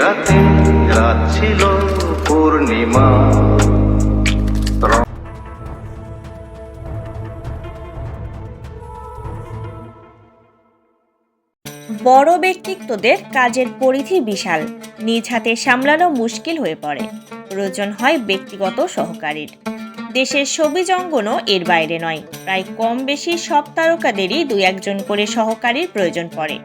রাতে রাত ছিল পূর্ণিমা। বড় ব্যক্তিত্বদের কাজের পরিধি বিশাল। নিজ হাতে সামলানো মুশকিল হয়ে পড়ে। প্রয়োজন হয় ব্যক্তিগত সহকারীর। দেশের ছবি জঙ্গনও এর বাইরে নয়। প্রায় কম বেশি সব তারকাদেরই দুই একজন করে সহকারীর প্রয়োজন পড়ে।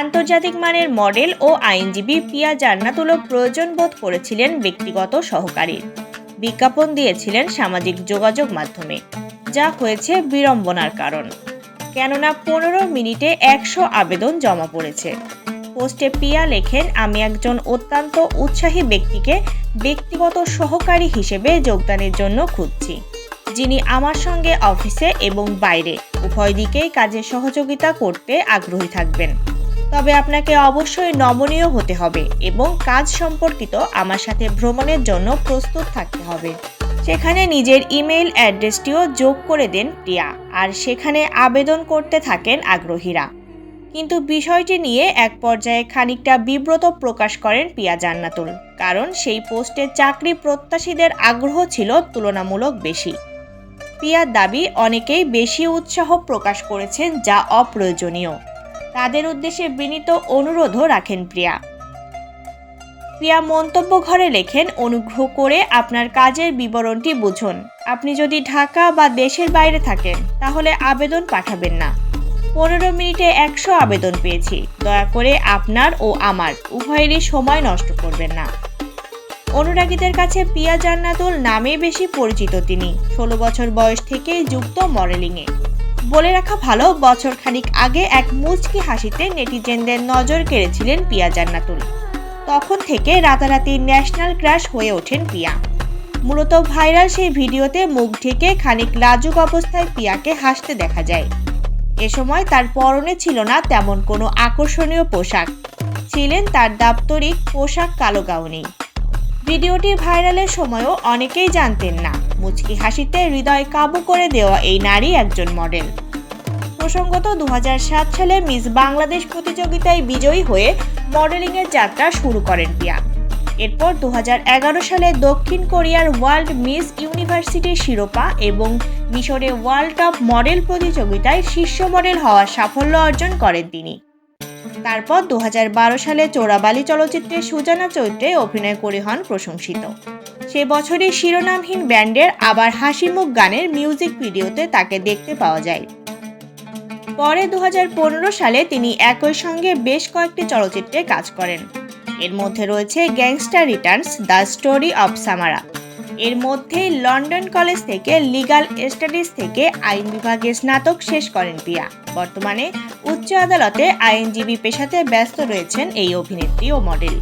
আন্তর্জাতিক মানের মডেল ও আইনজীবী পিয়া জান্নাতুলও প্রয়োজন বোধ করেছিলেন ব্যক্তিগত সহকারীর বিজ্ঞাপন দিয়েছিলেন সামাজিক যোগাযোগ মাধ্যমে, যা হয়েছে বিড়ম্বনার কারণ। কেননা পনেরো মিনিটে একশো আবেদন জমা পড়েছে। পোস্টে পিয়া লেখেন, আমি একজন অত্যন্ত উৎসাহী ব্যক্তিকে ব্যক্তিগত সহকারী হিসেবে যোগদানের জন্য খুঁজছি। যিনি আমার সঙ্গে অফিসে এবং বাইরে, উভয় দিকেই কাজে সহযোগিতা করতে আগ্রহী থাকবেন। তবে আপনাকে অবশ্যই নমনীয় হতে হবে এবং কাজ সম্পর্কিত আমার সাথে ভ্রমণের জন্য প্রস্তুত থাকতে হবে। সেখানে নিজের ইমেইল অ্যাড্রেসটিও যোগ করে দেন প্রিয়া আর সেখানে আবেদন করতে থাকেন আগ্রহীরা। কিন্তু বিষয়টি নিয়ে এক পর্যায়ে খানিকটা বিব্রত প্রকাশ করেন পিয়া জান্নাতুল, কারণ সেই পোস্টে চাকরি প্রত্যাশীদের আগ্রহ ছিল তুলনামূলক বেশি। পিয়ার দাবি অনেকেই বেশি উৎসাহ প্রকাশ করেছেন যা অপ্রয়োজনীয়। তাদের উদ্দেশ্যে বিনীত অনুরোধও রাখেন প্রিয়া। প্রিয়া মন্তব্য ঘরে লেখেন, অনুগ্রহ করে আপনার কাজের বিবরণটি বুঝুন। আপনি যদি ঢাকা বা দেশের বাইরে থাকেন, তাহলে আবেদন পাঠাবেন না। পনেরো মিনিটে একশো আবেদন পেয়েছি। দয়া করে আপনার ও আমার, উভয়েরই সময় নষ্ট করবেন না। অনুরাগীদের কাছে পিয়া জান্নাতুল নামে বেশি পরিচিত তিনি। ষোলো বছর বয়স থেকেই যুক্ত মডেলিংয়ে। বলে রাখা ভালো বছর খানিক আগে এক মুচকি হাসিতে নেটিজেনদের নজর কেড়েছিলেন পিয়া জান্নাতুল। তখন থেকে রাতারাতি ন্যাশনাল ক্রাশ হয়ে ওঠেন পিয়া। মূলত ভাইরাল সেই ভিডিওতে মুখ ঢেকে খানিক লাজুক অবস্থায় পিয়াকে হাসতে দেখা যায়। এ সময় তার পরনে ছিল না তেমন কোনো আকর্ষণীয় পোশাক। ছিলেন তার দাপ্তরিক পোশাক কালো গাউনেই ভিডিওটি ভাইরালের সময়ও অনেকেই জানতেন না। মুচকি হাসিতে হৃদয় কাবু করে দেওয়া এই নারী একজন মডেল। প্রসঙ্গত দু হাজার সাত সালে মিস বাংলাদেশ প্রতিযোগিতায় বিজয়ী হয়ে মডেলিংয়ের যাত্রা শুরু করেন পিয়া এরপর দু হাজার এগারো সালে দক্ষিণ কোরিয়ার ওয়ার্ল্ড মিস ইউনিভার্সিটির শিরোপা এবং মিশরে ওয়ার্ল্ড টপ মডেল প্রতিযোগিতায় শীর্ষ মডেল হওয়ার সাফল্য অর্জন করেন তিনি। তারপর দু হাজার বারো সালে চোরাবালি চলচ্চিত্রে সুজানা চৈত্রে অভিনয় করে হন প্রশংসিত। সে বছরের শিরোনামহীন ব্যান্ডের আবার হাসিমুখ গানের মিউজিক ভিডিওতে তাকে দেখতে পাওয়া যায়। পরে দু হাজার পনেরো সালে তিনি একই সঙ্গে বেশ কয়েকটি চলচ্চিত্রে কাজ করেন। এর মধ্যে রয়েছে gangster returns the story of Samara এর মধ্যে লন্ডন কলেজ থেকে লিগাল স্টাডিজ থেকে আইন বিভাগে স্নাতক শেষ করেন পিয়া বর্তমানে উচ্চ আদালতে আইনজীবী পেশাতে ব্যস্ত রয়েছেন এই অভিনেত্রী ও মডেল।